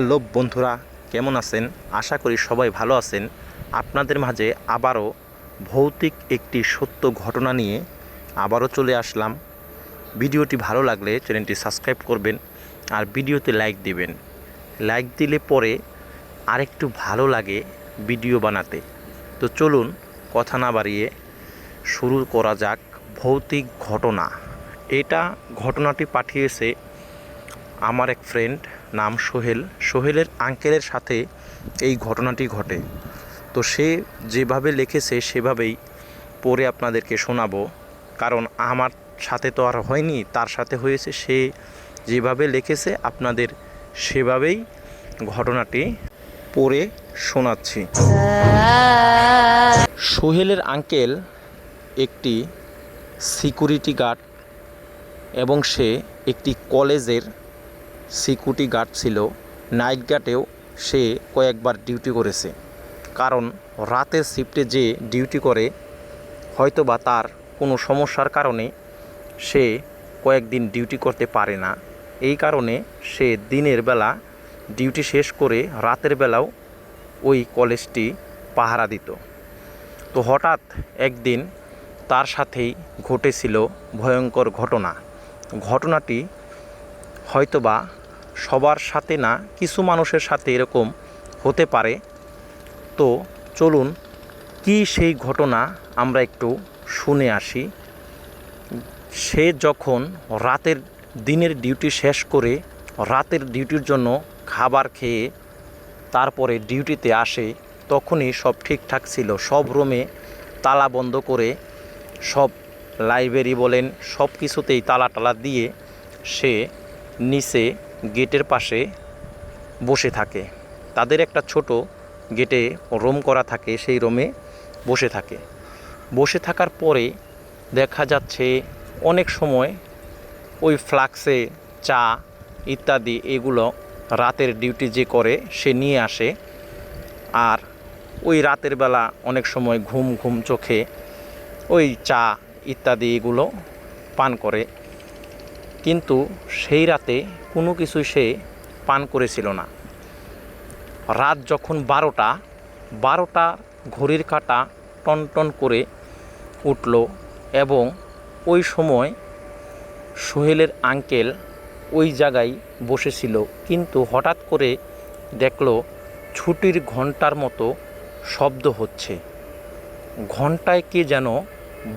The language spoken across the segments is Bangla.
হ্যালো বন্ধুরা, কেমন আছেন? আশা করি সবাই ভালো আছেন। আপনাদের মাঝে আবারও ভৌতিক একটি সত্য ঘটনা নিয়ে আবারও চলে আসলাম। ভিডিওটি ভালো লাগলে চ্যানেলটি সাবস্ক্রাইব করবেন আর ভিডিওতে লাইক দিবেন। লাইক দিলে পরে আরেকটু ভালো লাগে ভিডিও বানাতে। তো চলুন কথা না বাড়িয়ে শুরু করা যাক। ভৌতিক ঘটনা। এটা ঘটনাটি পাঠিয়েছে আমার এক ফ্রেন্ড নাম সোহেল। সোহেলের আঙ্কেলের সাথে এই ঘটনাটি ঘটে। তো সে যেভাবে লিখেছে সেভাবেই পড়ে আপনাদেরকে শোনাবো। কারণ আমার সাথে তো আর হয়নি, তার সাথে হয়েছে। সে যেভাবে লিখেছে, আপনাদের সেভাবেই ঘটনাটি পড়ে শোনাচ্ছি। সোহেলের আঙ্কেল একটি সিকিউরিটি গার্ড এবং সে একটি কলেজের সিকিউরিটি গার্ড ছিল। নাইট গার্ডেও সে কয়েকবার ডিউটি করেছে। কারণ রাতের শিফটে যে ডিউটি করে, হয়তোবা তার কোনো সমস্যার কারণে সে কয়েকদিন ডিউটি করতে পারে না। এই কারণে সে দিনের বেলা ডিউটি শেষ করে রাতের বেলাও ওই কলেজটি পাহারা দিত। তো হঠাৎ একদিন তার সাথেই ঘটেছিল ভয়ঙ্কর ঘটনা। ঘটনাটি হয়তোবা সবার সাথে না, কিছু মানুষের সাথে এরকম হতে পারে। তো চলুন, কি সেই ঘটনা আমরা একটু শুনে আসি। সে যখন রাতের দিনের ডিউটি শেষ করে রাতের ডিউটির জন্য খাবার খেয়ে তারপরে ডিউটিতে আসে, তখনই সব ঠিকঠাক ছিল। সব রুমে তালা বন্ধ করে সব লাইব্রেরি বলেন সব কিছুতেই তালা টালা দিয়ে সে নিচে গেটের পাশে বসে থাকে। তাদের একটা ছোট গেটে রুম করা থাকে, সেই রুমে বসে থাকে। বসে থাকার পরে দেখা যাচ্ছে অনেক সময় ওই ফ্লাক্সে চা ইত্যাদি এগুলো রাতের ডিউটি যে করে, সে নিয়ে আসে। আর ওই রাতের বেলা অনেক সময় ঘুম ঘুম চোখে ওই চা ইত্যাদি এগুলো পান করে। কিন্তু সেই রাতে কোনো কিছুই সে পান করেছিল না। রাত যখন বারোটা বারোটা ঘড়ির কাঁটা টনটন করে উঠল এবং ওই সময় সোহেলের আঙ্কেল ওই জায়গায় বসেছিল, কিন্তু হঠাৎ করে দেখল ছুটির ঘণ্টার মতো শব্দ হচ্ছে। ঘন্টায় কে যেন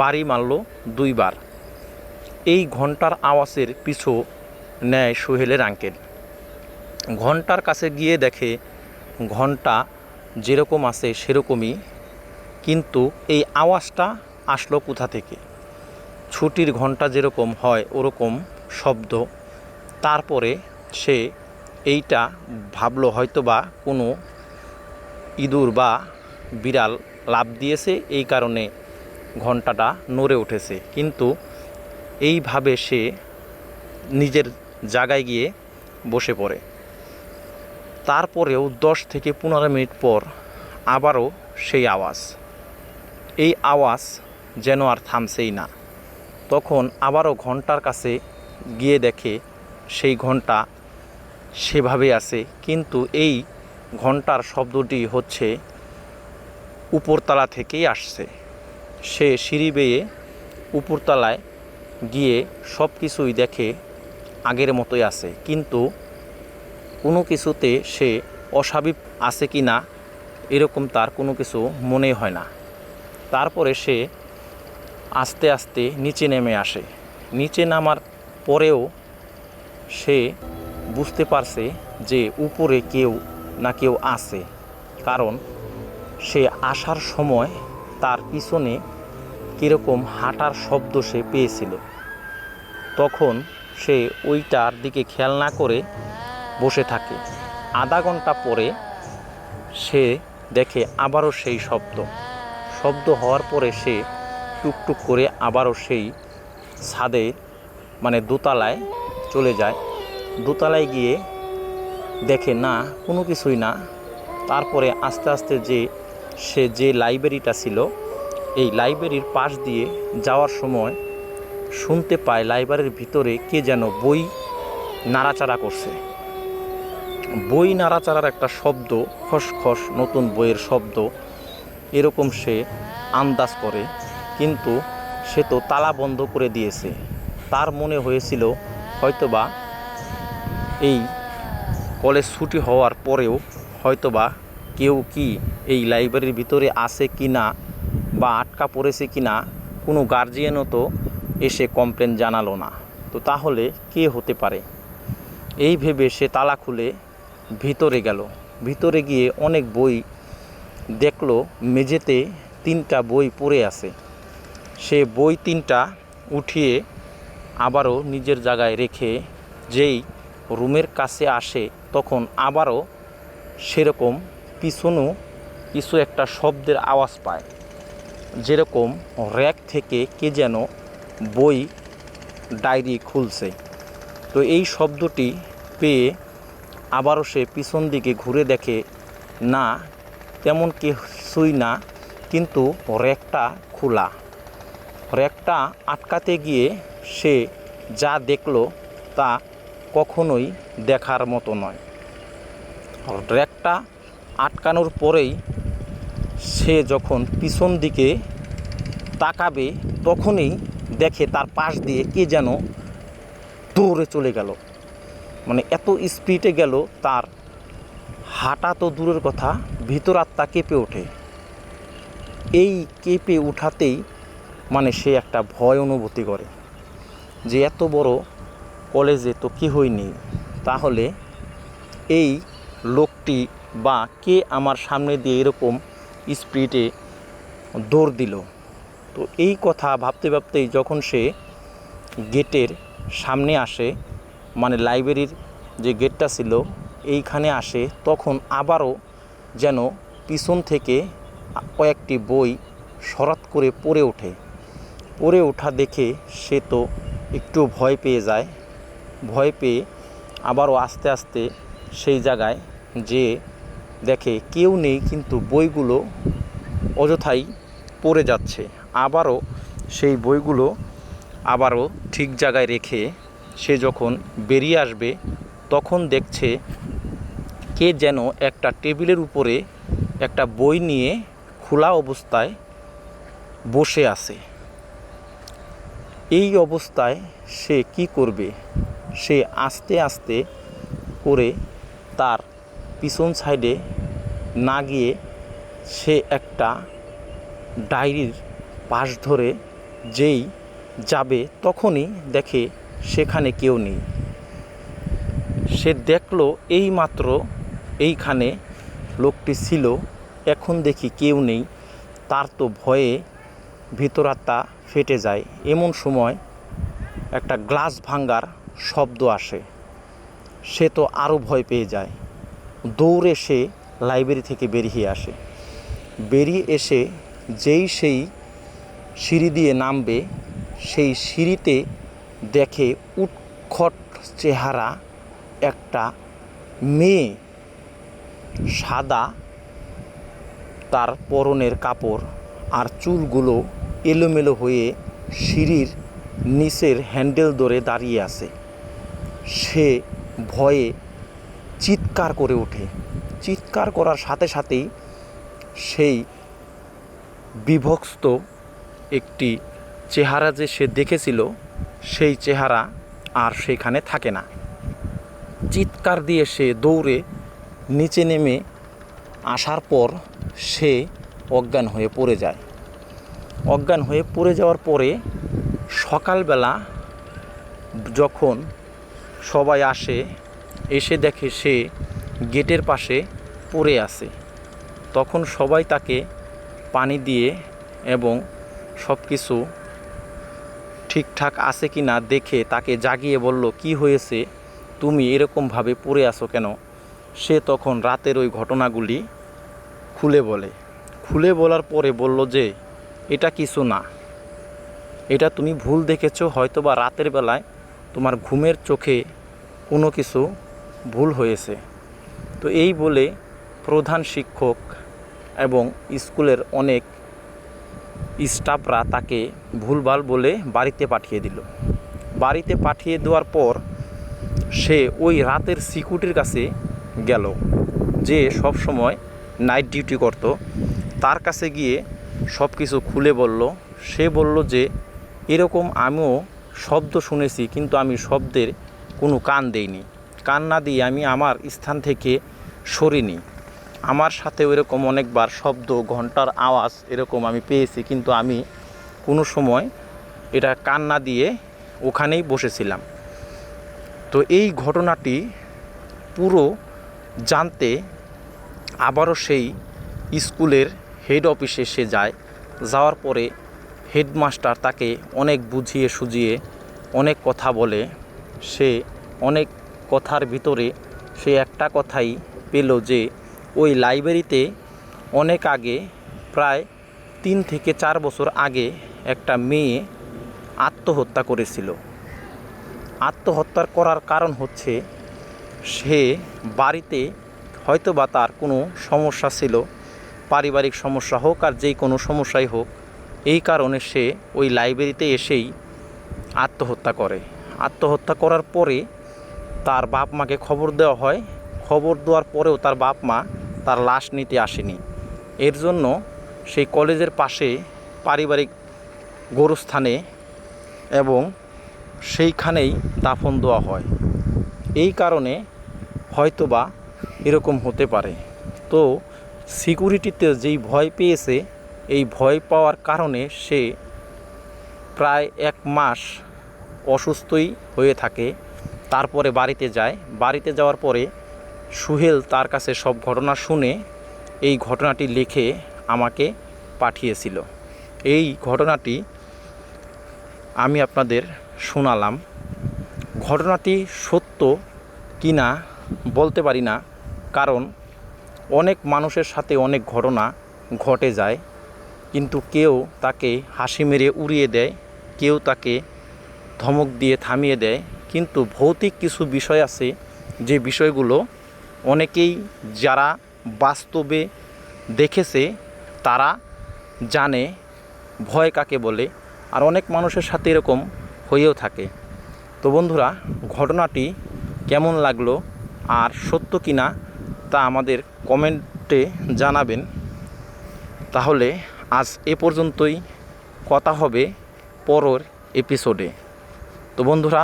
বাড়ি মারল দুইবার। এই ঘণ্টার আওয়াজের পিছু নেয় সোহেলের আঙ্কেল। ঘণ্টার কাছে গিয়ে দেখে ঘণ্টা যেরকম আছে সেরকমই, কিন্তু এই আওয়াজটা আসলো কোথা থেকে? ছুটির ঘণ্টা যেরকম হয় ওরকম শব্দ। তারপরে সে এইটা ভাবলো হয়তো বা কোনো ইঁদুর বা বিড়াল লাভ দিয়েছে, এই কারণে ঘন্টাটা নড়ে উঠেছে। কিন্তু এইভাবে সে নিজের জায়গায় গিয়ে বসে পড়ে। তারপরেও দশ থেকে পনেরো মিনিট পর আবারও সেই আওয়াজ। এই আওয়াজ যেন আর থামছেই না। তখন আবারও ঘণ্টার কাছে গিয়ে দেখে সেই ঘণ্টা সেভাবে আছে, কিন্তু এই ঘণ্টার শব্দটি হচ্ছে উপরতলা থেকেই আসছে। সে সিঁড়ি বেয়ে উপরতলায় গিয়ে সব কিছুই দেখে আগের মতোই আছে। কিন্তু কোনো কিছুতে সে অস্বাভাবিক আছে কি না, এরকম তার কোনো কিছু মনে হয় না। তারপরে সে আস্তে আস্তে নিচে নেমে আসে। নিচে নামার পরেও সে বুঝতে পারছে যে উপরে কেউ না কেউ আছে। কারণ সে আসার সময় তার পিছনে কীরকম হাঁটার শব্দ সে পেয়েছিল। তখন সে ওইটার দিকে খেয়াল না করে বসে থাকে। আধা ঘণ্টা পরে সে দেখে আবারও সেই শব্দ। শব্দ হওয়ার পরে সে টুকটুক করে আবারও সেই ছাদে মানে দোতলায় চলে যায়। দোতলায় গিয়ে দেখে, না, কোনো কিছুই না। তারপরে আস্তে আস্তে যে সে যে লাইব্রেরিটা ছিল এই লাইব্রেরির পাশ দিয়ে যাওয়ার সময় শুনতে পায় লাইব্রেরির ভিতরে কে যেন বই নাড়াচাড়া করছে। বই নাড়াচাড়ার একটা শব্দ, খসখস, নতুন বইয়ের শব্দ, এরকম সে আন্দাজ করে, কিন্তু সে তো তালা বন্ধ করে দিয়েছে। তার মনে হয়েছিল হয়তোবা এই কলেজ ছুটি হওয়ার পরেও হয়তোবা কেউ কি এই লাইব্রেরির ভিতরে আছে কি না বা আটকা পড়েছে কি না, কোনো গার্জিয়ানও তো এসে কমপ্লেন জানালো না। তো তাহলে কে হতে পারে? এই ভেবে সে তালা খুলে ভিতরে গেল। ভিতরে গিয়ে অনেক বই দেখল, মেঝেতে তিনটা বই পড়ে আছে। সে বই তিনটা উঠিয়ে আবারও নিজের জায়গায় রেখে যেই রুমের কাছে আসে, তখন আবারও সেরকম পিছনও কিছু একটা শব্দের আওয়াজ পায়। যেরকম র্যাক থেকে কে যেন বই ডায়েরি খুলছে। তো এই শব্দটি পেয়ে আবারও সে পিছন দিকে ঘুরে দেখে, না, তেমন কিছুই না, কিন্তু র্যাকটা খোলা। র্যাকটা আটকাতে গিয়ে সে যা দেখল তা কখনোই দেখার মতো নয়। র্যাকটা আটকানোর পরেই সে যখন পিছন দিকে তাকাবে, তখনই দেখে তার পাশ দিয়ে কে যেন দৌড়ে চলে গেল। মানে এত স্পিডে গেল তার। হাঁটা তো দূরের কথা, ভিতর আত্মা কেঁপে ওঠে। এই কেঁপে উঠাতেই মানে সে একটা ভয় অনুভূতি করে যে এত বড় কলেজে তো কেহই নেই। তাহলে এই লোকটি বা কে আমার সামনে দিয়ে এরকম স্পিডে দৌড় দিল। তো এই কথা ভাবতে ভাবতেই যখন সে গেটের সামনে আসে মানে লাইব্রেরির যে গেটটা ছিল, এইখানে আসে, তখন আবারও যেন পিছন থেকে কয়েকটি বই সরাত করে পড়ে ওঠে। পড়ে ওঠা দেখে সে তো একটু ভয় পেয়ে যায়। ভয় পেয়ে আবারও আস্তে আস্তে সেই জায়গায় যে দেখে কেউ নেই, কিন্তু বইগুলো অযথাই পড়ে যাচ্ছে। আবারও সেই বইগুলো আবারও ঠিক জায়গায় রেখে সে যখন বেরিয়ে আসবে, তখন দেখছে কে যেন একটা টেবিলের উপরে একটা বই নিয়ে খোলা অবস্থায় বসে আছে। এই অবস্থায় সে কি করবে? সে আস্তে আস্তে করে তার পিছন সাইডে না গিয়ে সে একটা ডায়েরির পাশ ধরে যেই যাবে তখনই দেখে সেখানে কেউ নেই। সে দেখল এই মাত্র এইখানে লোকটি ছিল, এখন দেখি কেউ নেই। তার তো ভয়ে ভিতরাত্মা ফেটে যায়। এমন সময় একটা গ্লাস ভাঙ্গার শব্দ আসে। সে তো আরও ভয় পেয়ে যায়। দৌড়ে সে লাইব্রেরি থেকে বেরিয়ে আসে। বেরিয়ে এসে যেই সেই সিঁড়ি দিয়ে নামবে, সেই সিঁড়িতে দেখে উৎখট চেহারা একটা মেয়ে সাদা, তার পরনের কাপড় আর চুলগুলো এলোমেলো হয়ে সিঁড়ির নিচের হ্যান্ডেল ধরে দাঁড়িয়ে আছে। সে ভয়ে চিৎকার করে ওঠে। চিৎকার করার সাথে সাথেই সেই বিভক্ত একটি চেহারা যে সে দেখেছিল, সেই চেহারা আর সেখানে থাকে না। চিৎকার দিয়ে সে দৌড়ে নিচে নেমে আসার পর সে অজ্ঞান হয়ে পড়ে যায়। অজ্ঞান হয়ে পড়ে যাওয়ার পরে সকালবেলা যখন সবাই আসে এসে দেখে সে গেটের পাশে পড়ে আছে। তখন সবাই তাকে পানি দিয়ে এবং সব কিছু ঠিকঠাক আছে কি না দেখে তাকে জাগিয়ে বলল, কি হয়েছে? তুমি এরকমভাবে পড়ে আছো কেন? সে তখন রাতের ওই ঘটনাগুলি খুলে বলে। খুলে বলার পরে বলল যে, এটা কিছু না। এটা তুমি ভুল দেখেছ। হয়তোবা রাতের বেলায় তোমার ঘুমের চোখে কোনো কিছু ভুল হয়েছে। তো এই বলে প্রধান শিক্ষক এবং স্কুলের অনেক স্টাফরা তাকে ভুলভাল বলে বাড়িতে পাঠিয়ে দিল। বাড়িতে পাঠিয়ে দেওয়ার পর সে ওই রাতের সিকিউরিটির কাছে গেল, যে সব সময় নাইট ডিউটি করত। তার কাছে গিয়ে সব কিছু খুলে বলল। সে বলল যে, এরকম আমিও শব্দ শুনেছি, কিন্তু আমি শব্দের কোনো কান দেইনি। কান না দিয়ে আমি আমার স্থান থেকে সরিনি। আমার সাথে এরকম অনেকবার শব্দ ঘণ্টার আওয়াজ এরকম আমি পেয়েছি, কিন্তু আমি কোনো সময় এটা কান না দিয়ে ওখানেই বসেছিলাম। তো এই ঘটনাটি পুরো জানতে আবারও সেই স্কুলের হেড অফিসে সে যায়। যাওয়ার পরে হেডমাস্টার তাকে অনেক বুঝিয়ে সুঝিয়ে অনেক কথা বলে। সে অনেক কথার ভিতরে সে একটা কথাই পেল যে, ওই লাইব্রেরিতে অনেক আগে, প্রায় তিন থেকে চার বছর আগে একটা মেয়ে আত্মহত্যা করেছিল। আত্মহত্যার করার কারণ হচ্ছে, সে বাড়িতে হয়তো বা তার কোনো সমস্যা ছিল, পারিবারিক সমস্যা হোক আর যেই কোনো সমস্যাই হোক, এই কারণে সে ওই লাইব্রেরিতে এসেই আত্মহত্যা করে। আত্মহত্যা করার পরে তার বাপ মাকে খবর দেওয়া হয়। খবর দেওয়ার পরেও তার বাপ মা তার লাশ নিতে আসেনি। এর জন্য সেই কলেজের পাশে পারিবারিক গোরস্থানে এবং সেইখানেই দাফন দেওয়া হয়। এই কারণে হয়তোবা এরকম হতে পারে। তো সিকিউরিটিতে যেই ভয় পেয়েছে, এই ভয় পাওয়ার কারণে সে প্রায় এক মাস অসুস্থই হয়ে থাকে, তারপরে বাড়িতে যায়। বাড়িতে যাওয়ার পরে সুহেল তার কাছে সব ঘটনা শুনে এই ঘটনাটি লিখে আমাকে পাঠিয়েছিল। এই ঘটনাটি আমি আপনাদের শোনালাম। ঘটনাটি সত্য কি না বলতে পারি না, কারণ অনেক মানুষের সাথে অনেক ঘটনা ঘটে যায়, কিন্তু কেউ তাকে হাসি মেরে উড়িয়ে দেয়, কেউ তাকে ধমক দিয়ে থামিয়ে দেয়। কিন্তু ভৌতিক কিছু বিষয় আছে, যে বিষয়গুলো অনেকেই যারা বাস্তবে দেখেছে, তারা জানে, ভয় কাকে বলে, আর অনেক মানুষের সাথে এরকম হয়েও থাকে। তো বন্ধুরা, ঘটনাটি কেমন লাগল, আর সত্য কি না তা আমাদের কমেন্টে জানাবেন। তাহলে আজ এ পর্যন্তই, কথা হবে পরের এপিসোডে। তো বন্ধুরা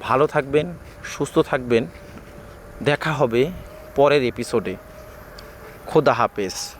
ভালো থাকবেন সুস্থ থাকবেন। দেখা হবে পরের এপিসোডে খোদা হাফেজ।